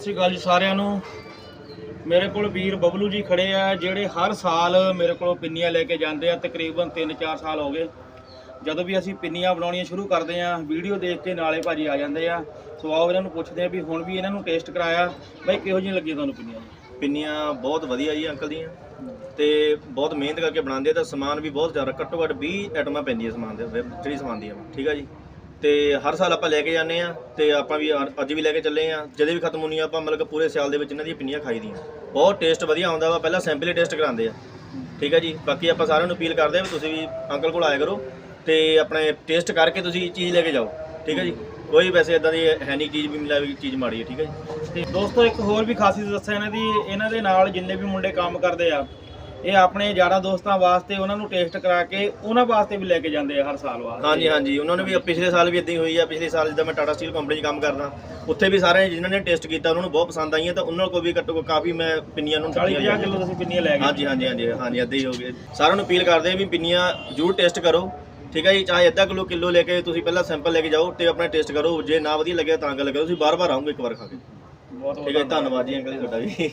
ਸਤਿ ਸ਼੍ਰੀ ਅਕਾਲ ਜੀ ਸਾਰਿਆਂ ਨੂੰ। ਮੇਰੇ ਕੋਲ ਵੀਰ ਬਬਲੂ ਜੀ ਖੜੇ ਆ, ਜਿਹੜੇ ਹਰ ਸਾਲ ਮੇਰੇ ਕੋਲ ਪਿੰਨੀਆਂ ਲੈ ਕੇ ਜਾਂਦੇ ਆ, ਤਕਰੀਬਨ 3-4 ਸਾਲ ਹੋ ਗਏ। ਜਦੋਂ ਵੀ ਅਸੀਂ ਪਿੰਨੀਆਂ ਬਣਾਉਣੀਆਂ ਸ਼ੁਰੂ ਕਰਦੇ ਆ, ਵੀਡੀਓ ਦੇਖ ਕੇ ਨਾਲੇ ਭਾਜੀ ਆ ਜਾਂਦੇ ਆ। ਸੋ ਆਓ ਇਹਨਾਂ ਨੂੰ ਪੁੱਛਦੇ ਆ ਵੀ ਹੁਣ ਵੀ ਇਹਨਾਂ ਨੂੰ ਟੇਸਟ ਕਰਾਇਆ। ਬਈ, ਕਿਹੋ ਜਿਹੀਆਂ ਲੱਗੀਆਂ ਤੁਹਾਨੂੰ ਪਿੰਨੀਆਂ ਪਿੰਨੀਆਂ ਬਹੁਤ ਵਧੀਆ ਜੀ ਅੰਕਲ ਦੀਆਂ। ਤੇ ਬਹੁਤ ਮਿਹਨਤ ਕਰਕੇ ਬਣਾਉਂਦੇ ਆ ਤਾਂ ਸਮਾਨ ਵੀ ਬਹੁਤ ਜ਼ਿਆਦਾ, ਘੱਟੋ ਘੱਟ 20 ਆਈਟਮਾਂ ਪੈਂਦੀਆਂ ਸਮਾਨ ਦੇ ਜਿਹੜੀ ਸਮਾਨ ਦੀਆਂ ਠੀਕ ਆ ਜੀ? ਤੇ ਹਰ ਸਾਲ ਆਪਾਂ ਲੈ ਕੇ ਜਾਂਦੇ ਆ ਤੇ ਆਪਾਂ ਵੀ ਅ- ਅੱਜ ਵੀ ਲੈ ਕੇ ਚੱਲੇ ਆ ਜਦੇ ਵੀ ਖਤਮ ਹੋਣੀਆਂ ਆਪਾਂ ਮਤਲਬ ਕਿ ਪੂਰੇ ਸਾਲ ਦੇ ਵਿੱਚ ਇਹਨਾਂ ਦੀਆਂ ਪਿੰਨੀਆਂ ਖਾਈਦੀਆਂ ਬਹੁਤ ਟੇਸਟ ਵਧੀਆ ਆਉਂਦਾ ਵਾ, ਪਹਿਲਾਂ ਸੈਂਪਲ ਹੀ ਟੇਸਟ ਕਰਾਉਂਦੇ ਆ। ਠੀਕ ਹੈ ਜੀ? ਬਾਕੀ ਆਪਾਂ ਸਾਰਿਆਂ ਨੂੰ ਅਪੀਲ ਕਰਦੇ ਆ ਵੀ ਤੁਸੀਂ ਵੀ ਅੰਕਲ ਕੋਲ ਆਇਆ ਕਰੋ ਤੇ ਆਪਣੇ ਟੇਸਟ ਕਰਕੇ ਤੁਸੀਂ ਚੀਜ਼ ਲੈ ਕੇ ਜਾਓ। ਠੀਕ ਹੈ ਜੀ? ਕੋਈ ਵੈਸੇ ਇਦਾਂ ਦੀ ਹੈ ਨਹੀਂ ਚੀਜ਼ ਵੀ ਮਿਲਾ ਵੀ ਚੀਜ਼ ਮਾੜੀ ਹੈ ਠੀਕ ਹੈ ਜੀ? ਤੇ ਦੋਸਤੋ ਇੱਕ ਹੋਰ ਵੀ ਖਾਸੀਅਤ ਦੱਸਾਂ ਇਹਨਾਂ ਦੀ, ਇਹਨਾਂ ਦੇ ਨਾਲ ਜਿੰਨੇ ਵੀ ਮੁੰਡੇ ਕੰਮ ਕਰਦੇ ਆ ਇਹ ਆਪਣੇ ਯਾਰਾਂ ਦੋਸਤਾਂ ਵਾਸਤੇ ਉਹਨਾਂ ਨੂੰ ਟੇਸਟ ਕਰਾ ਕੇ ਉਹਨਾਂ ਵਾਸਤੇ ਵੀ ਲੈ ਕੇ ਜਾਂਦੇ ਆ ਹਰ ਸਾਲ ਵਾਸਤੇ। ਹਾਂਜੀ ਹਾਂਜੀ। ਉਹਨਾਂ ਨੇ ਵੀ ਪਿਛਲੇ ਸਾਲ ਵੀ ਇਦਾਂ ਹੀ ਹੋਈ ਆ। ਪਿਛਲੇ ਸਾਲ ਜਿੱਦਾਂ ਮੈਂ ਟਾਟਾ ਸਟੀਲ ਕੰਪਨੀ 'ਚ ਕੰਮ ਕਰਦਾ ਉੱਥੇ ਵੀ ਸਾਰੇ ਜਿਨ੍ਹਾਂ ਨੇ ਟੈਸਟ ਕੀਤਾ ਉਹਨਾਂ ਨੂੰ ਬਹੁਤ ਪਸੰਦ ਆਈਆਂ ਤਾਂ ਉਹਨਾਂ ਕੋਲ ਵੀ ਘੱਟੋ ਘੱਟ ਕਾਫੀ ਮੈਂ ਪਿੰਨੀਆਂ ਨੂੰ 40 50 ਕਿਲੋ ਤੁਸੀਂ ਪਿੰਨੀਆਂ ਲੈ ਗਏ ਹਾਂਜੀ ਹਾਂਜੀ ਹਾਂਜੀ। ਹਾਂਜੀ ਏਦਾਂ ਹੀ ਹੋ ਗਏ। ਸਾਰਿਆਂ ਨੂੰ ਅਪੀਲ ਕਰਦੇ ਆ ਵੀ ਪਿੰਨੀਆਂ ਜ਼ਰੂਰ ਟੈਸਟ ਕਰੋ। ਠੀਕ ਹੈ ਜੀ? ਚਾਹੇ ਅੱਧਾ ਕਿਲੋ ਕਿਲੋ ਲੈ ਕੇ ਤੁਸੀਂ ਪਹਿਲਾਂ ਸੈਂਪਲ ਲੈ ਕੇ ਜਾਓ ਤੇ ਆਪਣਾ ਟੈਸਟ ਕਰੋ। ਜੇ ਨਾ ਵਧੀਆ ਲੱਗਿਆ ਤਾਂ ਗੱਲ ਕਰੋ। ਤੁਸੀਂ ਬਾਰ-ਬਾਰ ਆਉਂਗੇ ਇੱਕ ਵਾਰ ਖਾ ਕੇ। ਬਹੁਤ ਠੀਕ ਹੈ ਧੰਨਵਾਦ ਜੀ ਅੰਕਲ ਜੀ ਤੁਹਾਡਾ ਵੀ।